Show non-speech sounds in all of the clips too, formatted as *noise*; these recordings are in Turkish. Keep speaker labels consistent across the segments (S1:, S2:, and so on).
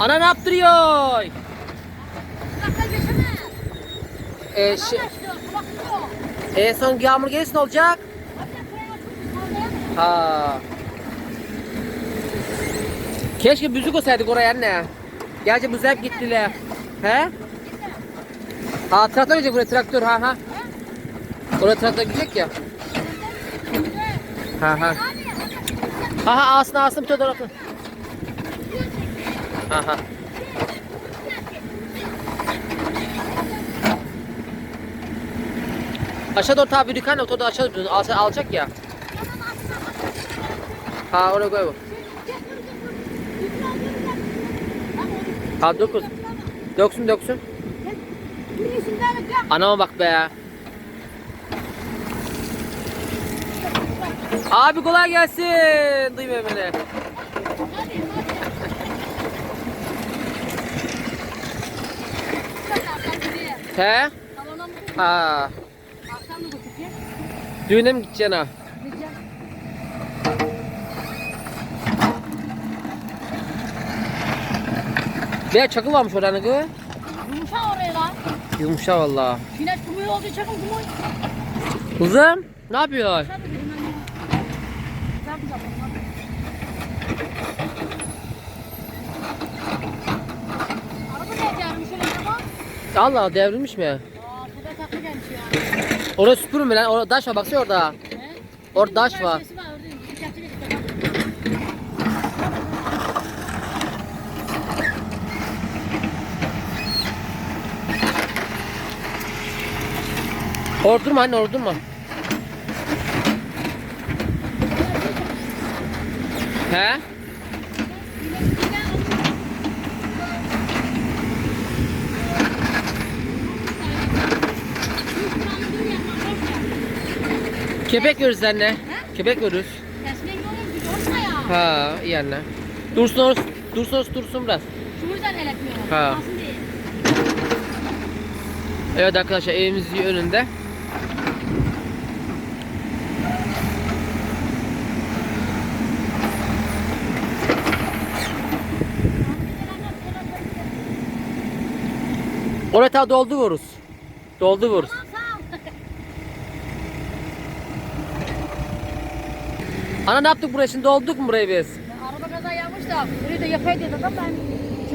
S1: Ana ne yaptırıyor? Ee, şey,
S2: yok.
S1: en son yağmur gelirse ne olacak? Ha. Keşke müzik olsaydık oraya anne. Gerçi bu hep gittiler. He? Ha traktör gidecek buraya traktör ha ha. Oraya traktör gidecek ya. Ha ha. Ha ha alsın alsın bir fotoğrafı. Ha ha. Aşağı doğru tabi dükkan otoda aşağı doğru alsa alacak ya. Ha oraya koy bu. Ha dokuz. Döksün döksün. Anama bak be. Abi kolay gelsin. Duymuyor beni. He? Ha. Düğüne mi gideceksin ha? Veya çakıl varmış orada kız.
S2: Yumuşak oraya lan.
S1: Yumuşak valla.
S2: Güneş kumuyu oldu çakın kumuyu.
S1: Kızım ne yapıyor?
S2: Hadi dedim ben ya. Güzel güzel bakın, hadi. Araba ne gelmiş şöyle araba?
S1: Allah devrilmiş mi?
S2: Aa burada taklı gelmiş ya.
S1: Orası süpürür mü lan? Orada taş var baksana orada.
S2: He?
S1: Orada taş var.
S2: Orada
S1: durma anne orada durma. He? Köpek görürüz anne. Köpek görürüz.
S2: Kesmek olsa ya.
S1: Ha iyi anne. Dursun orası, dursun orası dursun biraz.
S2: Şu yüzden el.
S1: Ha. Evet arkadaşlar evimiz önünde. Oraya ta doldu vururuz. Doldu vururuz. Ana ne yaptık buraya şimdi dolduk mu burayı biz?
S2: Araba kaza yapmış da burayı da yapay dedi adam ben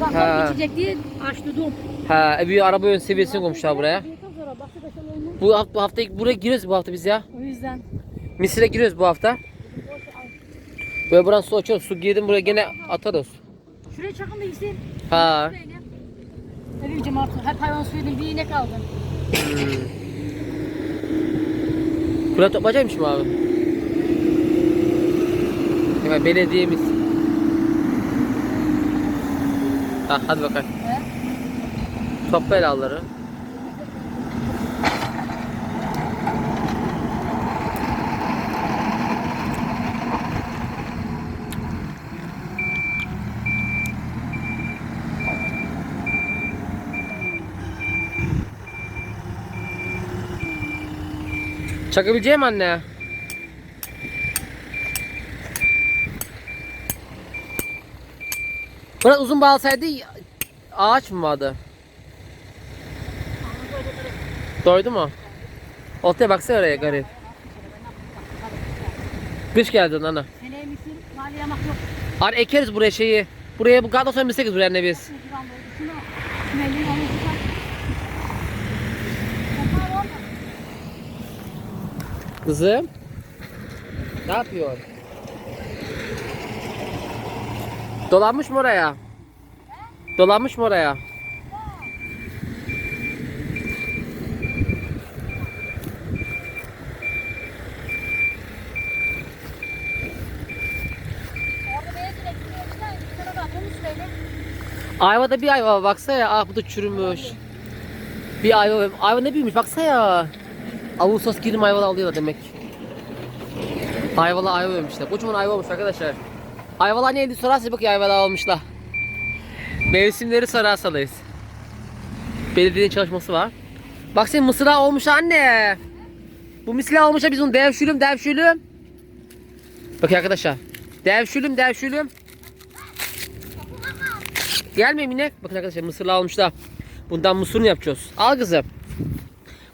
S1: Ha.
S2: traktör geçecek diye açtırdım.
S1: Ha e, bir araba ön seviyesini koymuşlar buraya.
S2: Ondan sonra baktı da şöyle olmuş.
S1: Bu hafta, bu hafta buraya giriyoruz bu hafta biz ya.
S2: O yüzden.
S1: Misir'e giriyoruz bu hafta. Böyle buradan su açıyoruz. Su girdim buraya gene atarız.
S2: Şuraya çakın da gitsin.
S1: Ha.
S2: Ne bileceğim artık hep hayvan suyuyla bir inek aldım.
S1: Hmm. Kura toplayacakmış mı abi? Evet belediyemiz. Ha, hadi bakalım.
S2: He?
S1: Topla helalları. Çakabileceğim anne. Biraz uzun bağlasaydı ağaç mı vardı? Doydu mu? Ortaya baksana oraya garip. Kış geldi ana.
S2: Seneye misin?
S1: Ar ekeriz buraya şeyi. Buraya bu kadar sonra misek buraya anne biz. Kızım. Ne yapıyor? Dolanmış mı oraya? Dolanmış mı oraya? Ayvada bir ayva var, baksana ya. Ah bu da çürümüş. Bir ayva, ayva ne büyümüş baksana ya. Ağustos girim ayvalı alıyorlar demek. Ayvalı ayva vermişler. Kocaman ayva olmuş arkadaşlar. Ayvalar neydi sorarsa bak ayvalar almışlar. Mevsimleri sorarsalıyız. Belediyenin çalışması var. Bak senin mısıra olmuş anne. Bu misla olmuş biz onu devşülüm devşülüm. Bakın arkadaşlar. Devşülüm devşülüm. Gelme inek. Bakın arkadaşlar mısırla almışlar. Bundan mısırını yapacağız. Al kızım.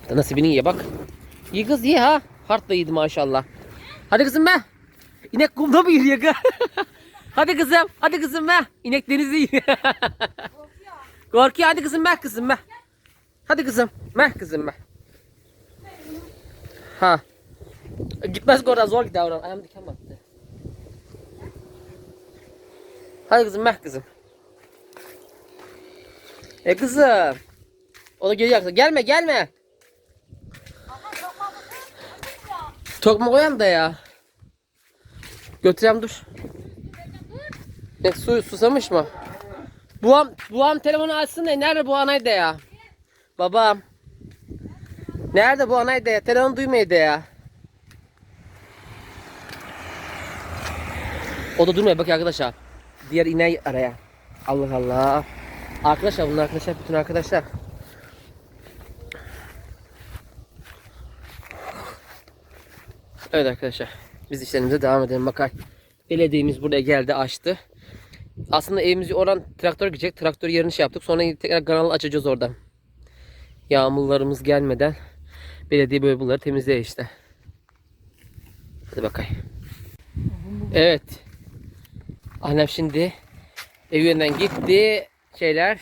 S1: Bu da nasibini ye bak. İyi kız ye ha. Hart da yedi maşallah. Hadi kızım be. İnek kumda mı yürüyor kız? *laughs* hadi kızım. Hadi kızım be. İnek denizi yiyor. *laughs* Korkuyor hadi kızım be kızım be. Hadi kızım. Be kızım be. Ha. Gitmez ki oradan zor gider oradan. Ayağım diken battı. Hadi kızım be kızım. E kızım. O da geliyor. Gelme gelme. Tokma koyalım da ya. Götüreyim dur. Ne su susamış mı? Buam, buam telefonu açsın da nerede bu anaydı ya? Babam. Nerede bu anaydı ya? Telefon duymaydı ya. O da durmuyor bak arkadaşlar. Diğer ineği araya. Allah Allah. Arkadaşlar bunlar arkadaşlar bütün arkadaşlar. Evet arkadaşlar. Biz işlerimize devam edelim bakar. Belediyemiz buraya geldi açtı. Aslında evimizi oran traktör gidecek. Traktör yerini şey yaptık. Sonra tekrar kanal açacağız oradan. Yağmurlarımız gelmeden belediye böyle bunları temizliyor işte. Hadi bakayım. Evet. Annem şimdi ev yönünden gitti. Şeyler.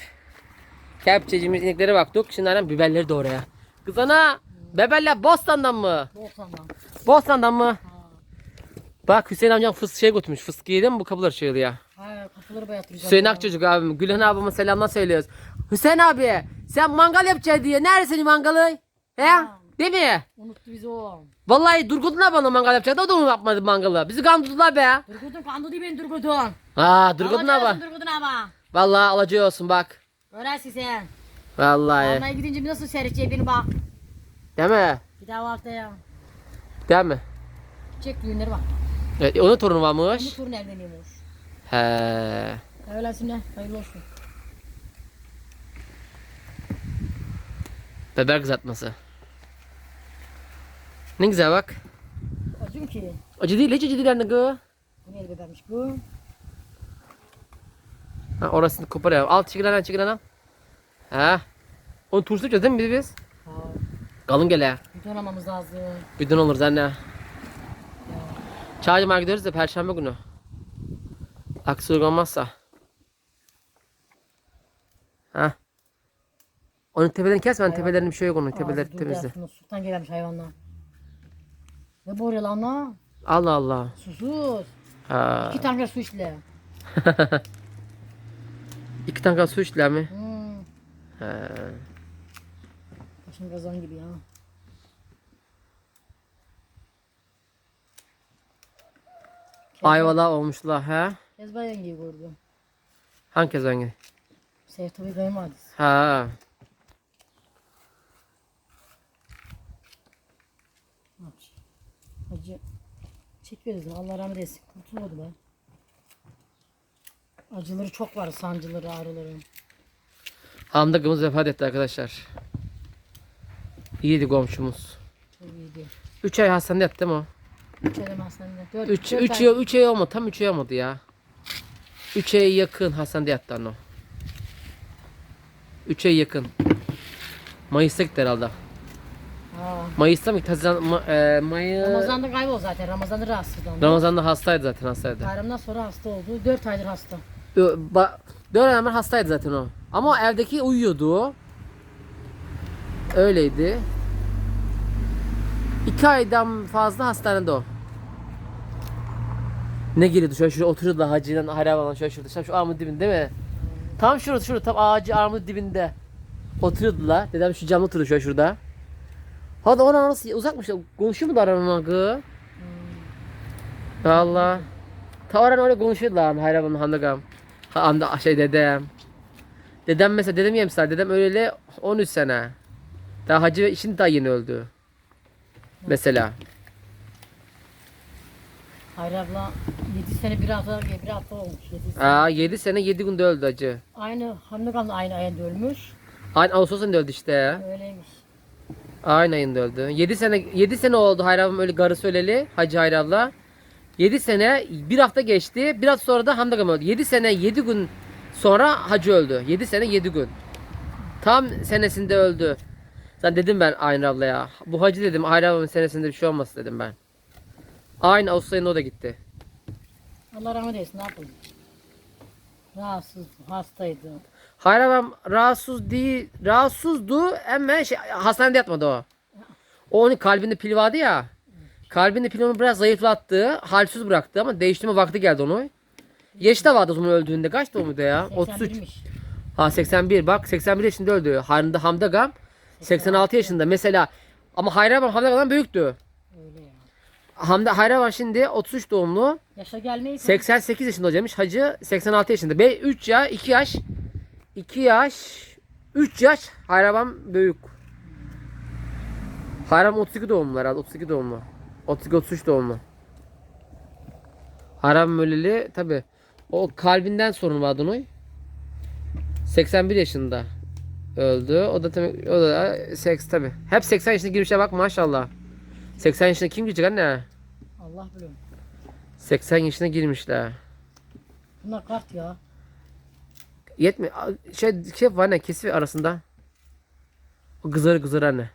S1: Kepçecimiz ineklere baktık. Şimdi annem biberleri de oraya. Kız ana biberler Bostan'dan mı?
S2: Boğazından.
S1: Bostan'dan mı? Bak Hüseyin amcam fıs şey götürmüş. Fıstığı yedi mi bu kapılar çığlı ya.
S2: Ha kapıları bayatıracağım.
S1: Hüseyin Akçocuk abim. Gülhan abime selamlar söylüyoruz. Hüseyin abi sen mangal yapacaksın diye. Nerede senin mangalı? He? Değil mi?
S2: Unuttu bizi o.
S1: Vallahi Durgut'un bana mangal yapacaktı. O da onu yapmadı mangalı. Bizi kandırdılar be.
S2: Durgudun kandı değil benim Durgudun.
S1: Ha Durgut'un abi.
S2: Durgudun ama.
S1: Vallahi alacağı olsun bak.
S2: Öğrensin sen.
S1: Vallahi.
S2: Almaya gidince bir nasıl seyredeceği beni bak.
S1: Değil mi?
S2: Bir daha haftaya.
S1: Değil mi?
S2: Çek düğünleri bak.
S1: Evet, onun torunu varmış.
S2: turun evleniyormuş.
S1: He.
S2: Öğlensin de hayırlı olsun.
S1: Biber kızartması. Ne güzel bak.
S2: Acım ki.
S1: Acı değil, hiç acı değil anne kız.
S2: Bu bebermiş bu?
S1: Ha, orasını koparıyorum. Al çekil lan çekil lan. Ha. Onu turşu yapacağız değil mi biz?
S2: Ha,
S1: Kalın gele.
S2: bir donamamız lazım.
S1: Bidon oluruz anne. Çağcıma gidiyoruz da perşembe günü. Aksilik olmazsa. Ha. Onun tepelerini kes ben tepelerinde bir şey yok onun tepeleri temizle.
S2: Sultan gelmiş hayvanlar. Ne boruyor lan lan?
S1: Allah Allah.
S2: Susuz.
S1: Ha.
S2: İki tane su içle. *laughs*
S1: İki tane su içtiler mi?
S2: Hmm.
S1: Ha.
S2: Başım kazan gibi ya.
S1: Ayvalar olmuşlar ha.
S2: Kezban yengeyi gördüm.
S1: Hangi kez hangi?
S2: Seyit tabi kayınvalidesi.
S1: Ha.
S2: Aç. Acı. Çekiyoruz Allah rahmet eylesin. Kurtulmadı be. Acıları çok var sancıları ağrıları.
S1: Hamda kımız vefat etti arkadaşlar. İyiydi komşumuz.
S2: Çok iyiydi.
S1: 3 ay hastanede yattı mi o?
S2: Üç elemez sende. Dört,
S1: 3
S2: dört
S1: 3
S2: ay.
S1: ay 3 ay olmadı. Tam 3 ay olmadı ya. 3 ay yakın hastanede yattı anne o. 3 ay yakın. Mayıs'ta gitti herhalde.
S2: Ha.
S1: Mayıs'ta mı gitti? Haziran, ma, e, Mayı...
S2: Ramazan'da kaybol zaten. Ramazan'da rahatsızlandı.
S1: Ramazan'da hastaydı zaten hastaydı.
S2: Bayramdan sonra hasta oldu. Dört aydır hasta.
S1: Ö- ba- Dört ay hemen hastaydı zaten o. Ama o evdeki uyuyordu o. Öyleydi. 2 aydan fazla hastanede o. Ne geliyordu şöyle şuraya oturuyordu da hacıyla harabalan şöyle şurada. Şu armut dibinde değil mi? Tam şurada şurada tam ağacı armut dibinde. Oturuyordular. Dedem şu camda oturuyor şöyle şurada. Hadi ona orası uzakmış. Konuşuyor mu da aranın kız? Valla. Ta oran öyle konuşuyordular hayranım handagam. Ha, anda şey dedem. Dedem mesela dedem yemsel dedem öleli 13 sene. Daha hacı ve şimdi daha yeni öldü. Mesela.
S2: Hayri abla 7 sene bir hafta bir hafta olmuş. 7 sene.
S1: Aa 7 sene 7 günde öldü hacı.
S2: Aynı Hamdi Gamze aynı ayında ölmüş.
S1: Aynı Ağustos ayında öldü işte.
S2: Öyleymiş.
S1: Aynı ayında öldü. 7 sene 7 sene oldu Hayri öyle garısı öleli Hacı Hayri abla. 7 sene bir hafta geçti. Bir hafta sonra da Hamdi Gam öldü. 7 sene 7 gün Sonra hacı öldü. 7 sene 7 gün. Tam senesinde öldü. Sen dedim ben Aynur ablaya. Bu hacı dedim Aynur senesinde bir şey olmasın dedim ben. Aynı Ağustos ayında o da gitti.
S2: Allah rahmet eylesin ne yapalım. Rahatsız, hastaydı.
S1: Hayır ablam rahatsız değil, rahatsızdı ama şey, hastanede yatmadı o. O onun kalbinde pil vardı ya. Kalbinde pil onu biraz zayıflattı, halsiz bıraktı ama değiştirme vakti geldi onu. Yaşı da vardı o zaman öldüğünde. Kaç doğumluydu ya? 33.
S2: 81'miş.
S1: Ha 81 bak 81 yaşında öldü. Hamda Hamdagam 86 yaşında. Mesela ama Hayraban Hamdagam'dan büyüktü.
S2: Öyle ya.
S1: Hamda Hayraban şimdi 33 doğumlu.
S2: Yaşa gelmeyi
S1: 88 yaşında hocaymış. Hacı 86 yaşında. Be 3 ya 2 yaş 2 yaş 3 yaş Hayraban büyük. Hayraban 32 doğumlu herhalde 32 doğumlu. 32 33 doğumlu. Hayraban öleli tabi. O kalbinden sorun vardı onun. 81 yaşında öldü. O da tabii o da seks tabi. Hep 80 yaşına girmişe bak maşallah. 80 yaşına kim girecek anne?
S2: Allah biliyor.
S1: 80 yaşına girmişler.
S2: Bunlar kart ya.
S1: Yetmi şey şey var ne kesi arasında. O kızarı kızarı anne.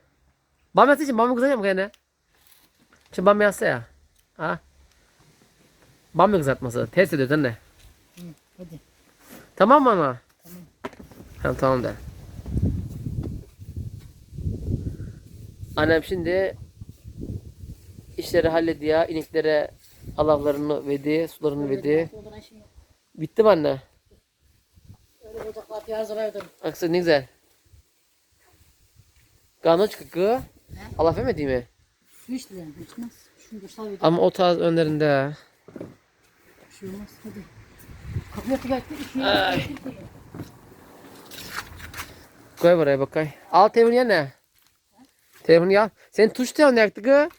S1: Bam yatsı için bam kızarıyor mu gene? Şimdi bam yatsa ya. Ha? Bam kızartması? Test ediyoruz anne.
S2: Hı, hadi.
S1: Tamam mı ama? Tamam. Tamam tamam de. Annem şimdi işleri hallediyor. İneklere alavlarını verdi, sularını verdi.
S2: Şimdi
S1: Bitti mi anne?
S2: öyle verdim.
S1: Aksı ne güzel. Gano çıkıkı. Allah vermedi mi?
S2: Su içtiler. İçmez. Şunu dursal bir
S1: Ama o tarz önlerinde.
S2: bir şey olmaz. Hadi. Kapıya tıkattı. İşi
S1: Koy buraya bakay. Al ya ne? Telefonu al. Sen tuş telefonu yaktı kı.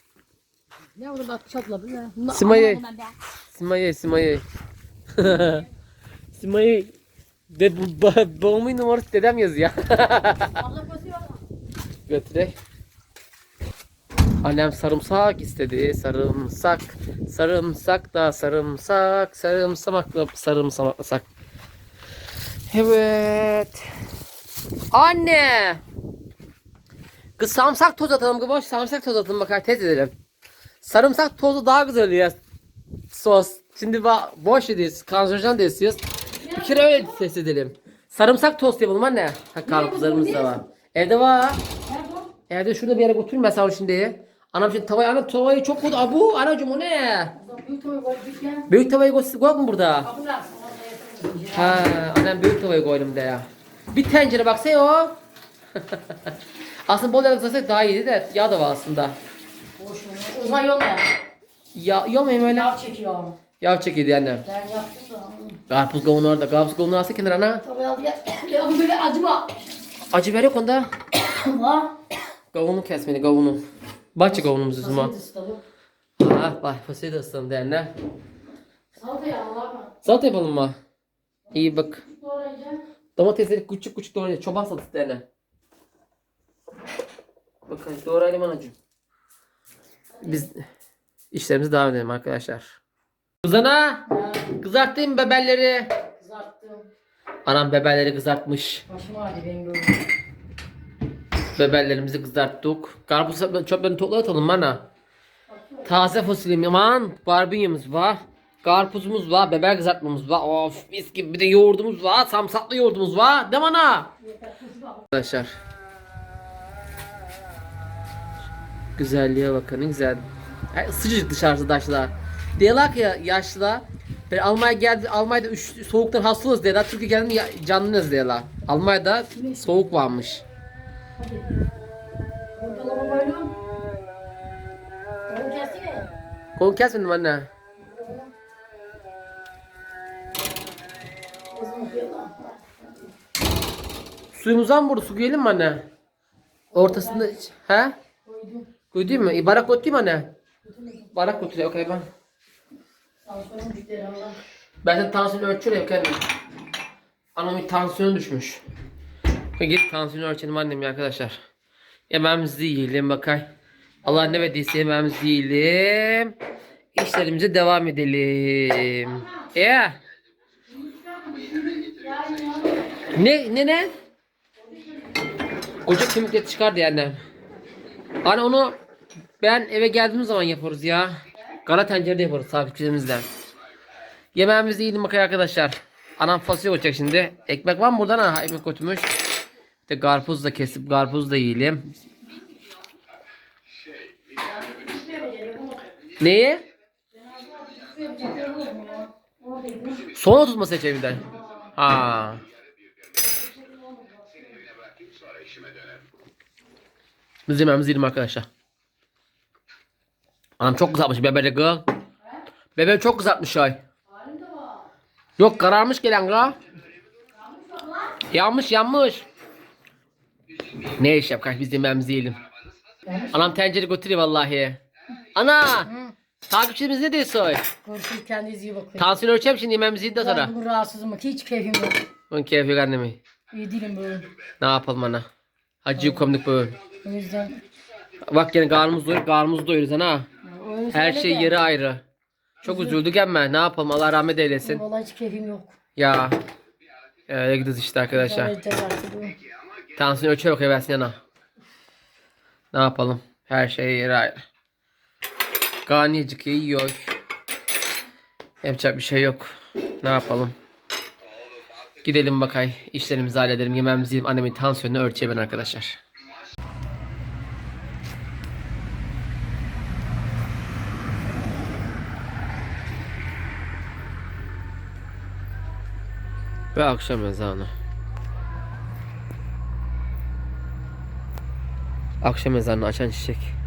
S2: Ne olur bak çatla bir ya. Bunlar
S1: Simayı.
S2: anlamam ben. *laughs*
S1: De bu ba- babamın numarası dedem yazıyor. *laughs*
S2: Allah basıyor.
S1: Götürek. Annem sarımsak istedi. Sarımsak. Sarımsak da sarımsak. Sarımsamakla sarımsamaklasak. Evet. Anne. Kız sarımsak toz atalım. Kız boş sarımsak toz atalım bakar test edelim. Sarımsak tozu daha güzel oluyor. Sos. Şimdi boş ediyoruz. Kanserjen de istiyoruz. Bir kere öyle test edelim. Sarımsak tost yapalım anne. Ha karpuzlarımız da var. Evde var. Evde şurada bir yere götürün ben şimdi. Anam şimdi tavayı anam tavayı çok koydu. Abu anacım o ne?
S2: Büyük tabii var. Büyük
S1: tavayı koy, koy mu burada? Ha, annem büyük tavayı koydum da ya. Bir tencere baksana o. *laughs* aslında bol yaklaşsak daha iyiydi de yağ da var aslında.
S2: Boş ver. Uzay yolla ya.
S1: Ya yolmayayım öyle.
S2: Yağ çekiyor.
S1: Yağ çekildi annem.
S2: Ben yaptım da.
S1: Karpuz kavunu orada. Karpuz kavunu alsa kenara ana.
S2: Tabii aldı ya. *coughs* Ya bu böyle acıma.
S1: Acı ver yok onda. *coughs*
S2: Var.
S1: Kavunu kesmedi kavunu. Bahçe zıma.
S2: Nasıl ısıtalım?
S1: Ha bak fasulye de ıslandı anne.
S2: Salata ya Allah mı?
S1: Salata yapalım mı? İyi bak.
S2: Doğrayacağım.
S1: Domatesleri küçük küçük doğrayacağız. Çoban salatası derler. Bakın doğrayalım anacığım. Biz işlerimize devam edelim arkadaşlar. Kızana
S2: Ya,
S1: kızarttım beberleri.
S2: Kızarttım.
S1: Anam beberleri kızartmış.
S2: Başım ağrıdı benim böyle.
S1: Beberlerimizi kızarttık. Karpuz çöplerini topla atalım bana. Taze fasulyem aman barbunyamız var. Karpuzumuz var, biber kızartmamız var. Of mis gibi bir de yoğurdumuz var. Samsaklı yoğurdumuz var. Değil mi ana? Arkadaşlar. Güzelliğe bakın güzel. Ay, sıcacık dışarısı taşlar. Diyorlar ki ya yaşlılar. Ben Almanya geldi Almanya'da üç, soğuktan hastalığız diyorlar. Türkiye geldim ya, canlıyız diyorlar. Almanya'da soğuk varmış. Kolu kesmedim anne. Suyumuzdan vurdu. Su koyalım mı anne? Ortasında he?
S2: Koydum.
S1: Koyayım mı? E, barak götüreyim anne. Barak götürüyor. Okey ben.
S2: Tansiyonum düştü Allah.
S1: Ben senin tansiyonu ölçüyorum kendim. Anamın tansiyonu düşmüş. Git tansiyonu ölçelim annem ya arkadaşlar. Yemeğimizi yiyelim bakay. Allah ne verdiyse yemeğimizi yiyelim. İşlerimize devam edelim. Ya. Ne ne ne? Koca kemikleri çıkardı yani. Hani onu ben eve geldiğim zaman yaparız ya. Kara tencerede yaparız takipçilerimizle. Yemeğimizi yiyelim bakayım arkadaşlar. Anam fasulye olacak şimdi. Ekmek var mı buradan? Ha, ekmek götürmüş. De karpuz da kesip karpuz da yiyelim. Neyi? Son tutma seçeneğinden. Ha. Biz yemeğimizi yiyelim arkadaşlar. Anam çok kızartmış bebek kız. Bebek çok kızartmış ay. Yok kararmış gelen kız. Yanmış yanmış. Ne iş yap kaç biz yemeğimizi yiyelim. Anam tencere götürüyor vallahi. Ana! Takipçimiz ne diyorsun?
S2: Görüşürüz kendinize iyi bakın.
S1: Tansiyon ölçeceğim şimdi yemeğimizi yiyip de sonra.
S2: Ben bugün rahatsızım. Hiç keyfim yok.
S1: Onun keyfi yok annemi.
S2: İyi değilim böyle.
S1: Ne yapalım ana? Hacı yukomluk böyle.
S2: O yüzden
S1: Bak yine karnımız doyuyor, karnımız doyuyoruz ana.
S2: Öyle
S1: Her
S2: söyle
S1: şey
S2: de,
S1: yeri ayrı. Çok üzüldük ama ne yapalım Allah rahmet eylesin.
S2: Vallahi hiç keyfim yok.
S1: Ya. Öyle gidiyoruz işte arkadaşlar. Tansiyon ölçüyor bakıyor versin yana. Ne yapalım? Her şey yeri ayrı. Karnıyacık yiyor. Yapacak bir şey yok. Ne yapalım? Gidelim bakay. İşlerimizi halledelim. Yemeğimizi yiyelim. Annemin tansiyonunu ölçeyim ben arkadaşlar. Ve akşam ezanı. Akşam ezanını açan çiçek.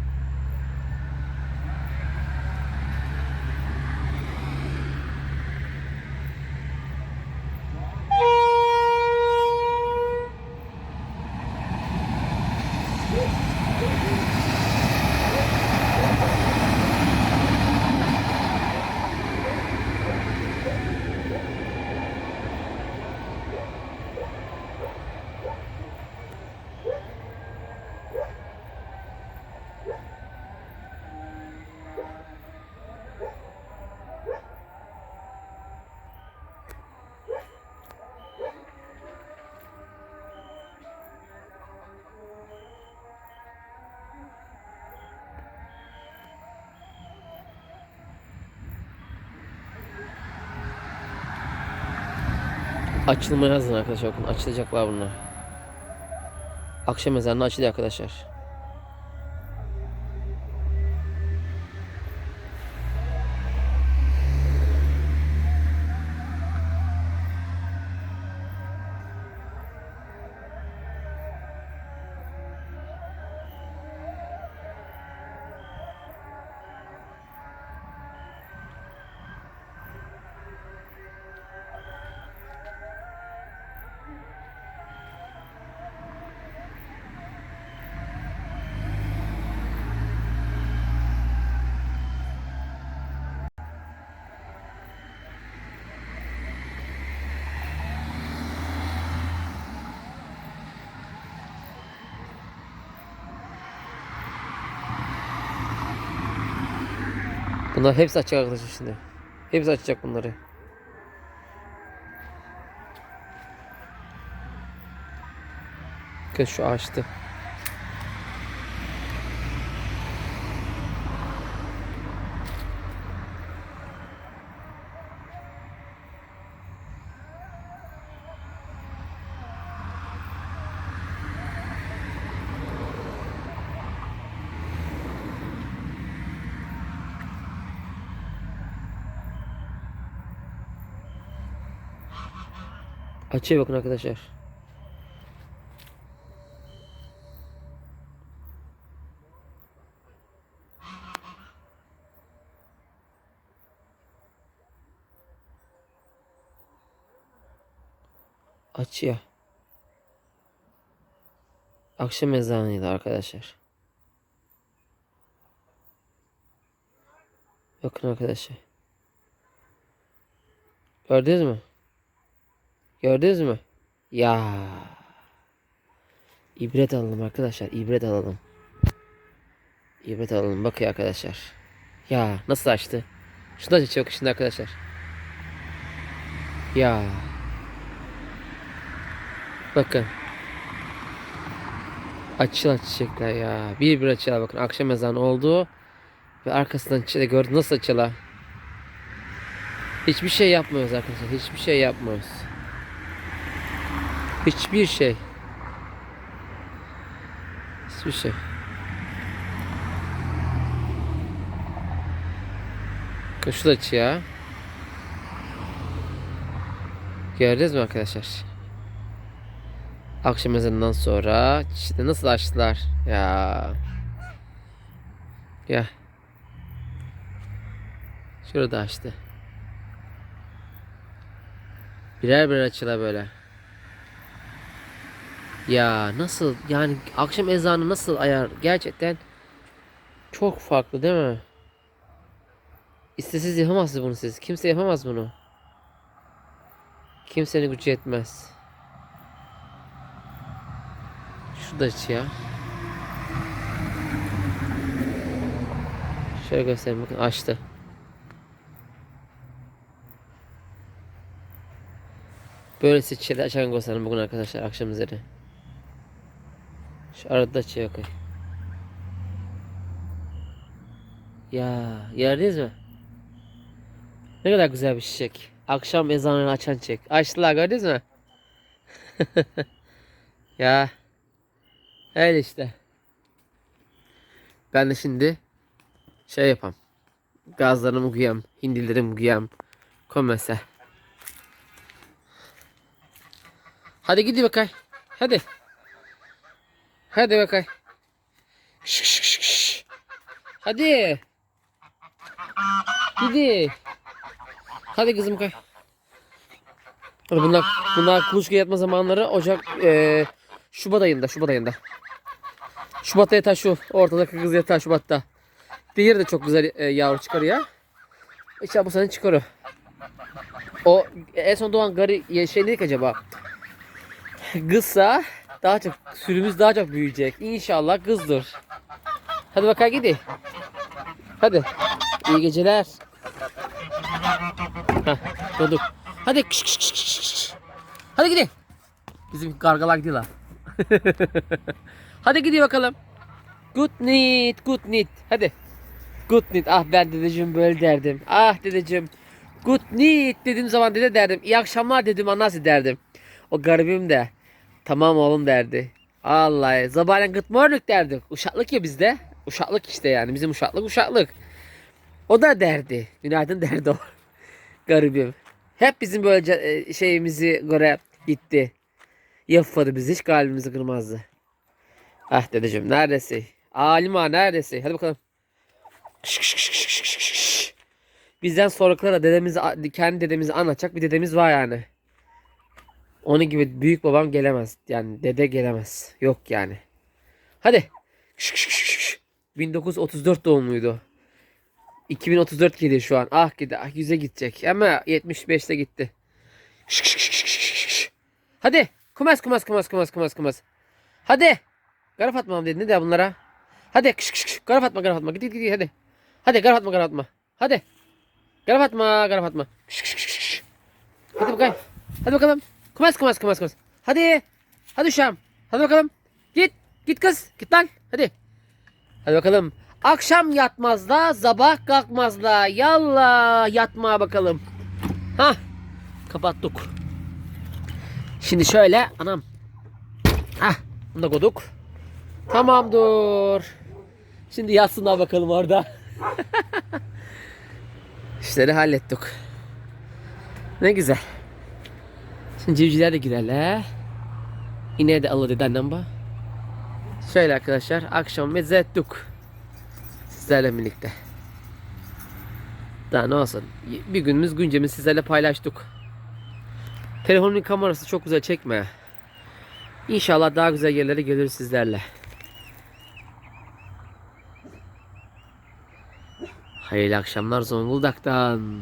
S1: Açılmaya hazır arkadaşlar bakın açılacaklar bunlar. Akşam ezanı açılıyor arkadaşlar. Bunlar hepsi açacak arkadaşlar şimdi. Hepsi açacak bunları. Kız şu açtı. Açıyor bakın arkadaşlar. Açıyor. Akşam ezanıydı arkadaşlar. Bakın arkadaşlar. Gördünüz mü? Gördünüz mü? Ya. İbret alalım arkadaşlar. ibret alalım. İbret alalım. Bakın arkadaşlar. Ya nasıl açtı? Şunu da açıyor şimdi arkadaşlar. Ya. Bakın. Açıla çiçekler ya. Bir bir açıla bakın. Akşam ezanı oldu. Ve arkasından çiçeği gördün nasıl açıla. Hiçbir şey yapmıyoruz arkadaşlar. Hiçbir şey yapmıyoruz. Hiçbir şey. Hiçbir şey. Şu da açıyor. Gördünüz mü arkadaşlar? Akşam ezanından sonra işte nasıl açtılar ya. Ya. Şurada açtı. Birer birer açıla böyle. Ya nasıl yani akşam ezanı nasıl ayar gerçekten çok farklı değil mi? İstesiz yapamazsınız bunu siz. Kimse yapamaz bunu. Kimsenin gücü yetmez. Şurada aç ya. Şöyle göstereyim bakın açtı. Böylesi çiçeği açan göstereyim bugün arkadaşlar akşam üzeri. Arada açıyor bakın. Ya gördünüz mü? Ne kadar güzel bir çiçek. Akşam ezanını açan çiçek. Açtılar gördünüz mü? *laughs* ya. Öyle işte. Ben de şimdi şey yapam. Gazlarımı güyem, hindilerimi güyem. Komese. Hadi gidi bakay. Hadi. Hadi bakay. Şş, şş, şş, şş. Hadi. Gidi. Hadi kızım kay. Hadi bunlar bunlar kuluçka yatma zamanları Ocak eee Şubat ayında Şubat ayında. Şubat'ta yatar şu ortadaki kız yatar Şubat'ta. Diğeri de çok güzel e, yavru çıkarıyor. İşte bu sene çıkar o. En son doğan garı ya şey dedik acaba? Kızsa daha çok sürümüz daha çok büyüyecek. İnşallah kızdır. Hadi bakalım gidi. Hadi. İyi geceler. Heh, durduk. Hadi kış kış kış kış. Hadi gidi. Bizim kargalar gidiyorlar. Hadi gidiyor bakalım. Good night, good night. Hadi. Good night. Ah ben dedeciğim böyle derdim. Ah dedeciğim. Good night dediğim zaman dede derdim. İyi akşamlar dedim nasıl derdim. O garibim de. Tamam oğlum derdi. Allah. Zabalen good morning derdik. Uşaklık ya bizde. Uşaklık işte yani. Bizim uşaklık uşaklık. O da derdi. Günaydın derdi o. *laughs* Garibim. Hep bizim böyle e, şeyimizi göre gitti. Yapmadı bizi hiç kalbimizi kırmazdı. Ah dedeciğim neredesin? Alima neredesin? Hadi bakalım. Bizden sonrakilara dedemizi kendi dedemizi anlatacak bir dedemiz var yani. Onun gibi büyük babam gelemez. Yani dede gelemez. Yok yani. Hadi. Şş, şş, şş, şş. 1934 doğumluydu. 2034 geliyor şu an. Ah gidi. Ah 100'e gidecek. Ama 75'te gitti. Hadi. Kumas kumas kumas kumas kumas kumas. Hadi. Gara Fatma mı dedi. Ne de bunlara? Hadi. Kış kış kış. Gara Fatma Gara Fatma. Git git hadi. Hadi Gara Fatma Gara Fatma. Hadi. Gara Fatma Gara Fatma. Kış kış kış kış. Hadi bakalım. Hadi bakalım. Kumas kumas kumas kumas. Hadi. Hadi Şam. Hadi bakalım. Git. Git kız. Git lan. Hadi. Hadi bakalım. Akşam yatmazda, sabah kalkmazda. Yallah yatmaya bakalım. Ha, kapattık. Şimdi şöyle anam. Ah, bunu da koyduk. Tamamdır. Şimdi yatsınlar bakalım orada. *laughs* İşleri hallettik. Ne güzel. Şimdi civcivler de girerler. İneği de alır dedi annem. Şöyle arkadaşlar akşam meze. Sizlerle birlikte. Daha ne olsun. Bir günümüz güncemizi sizlerle paylaştık. Telefonun kamerası çok güzel çekme. İnşallah daha güzel yerlere gelir sizlerle. Hayırlı akşamlar Zonguldak'tan.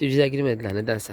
S1: Civcivler girmediler nedense.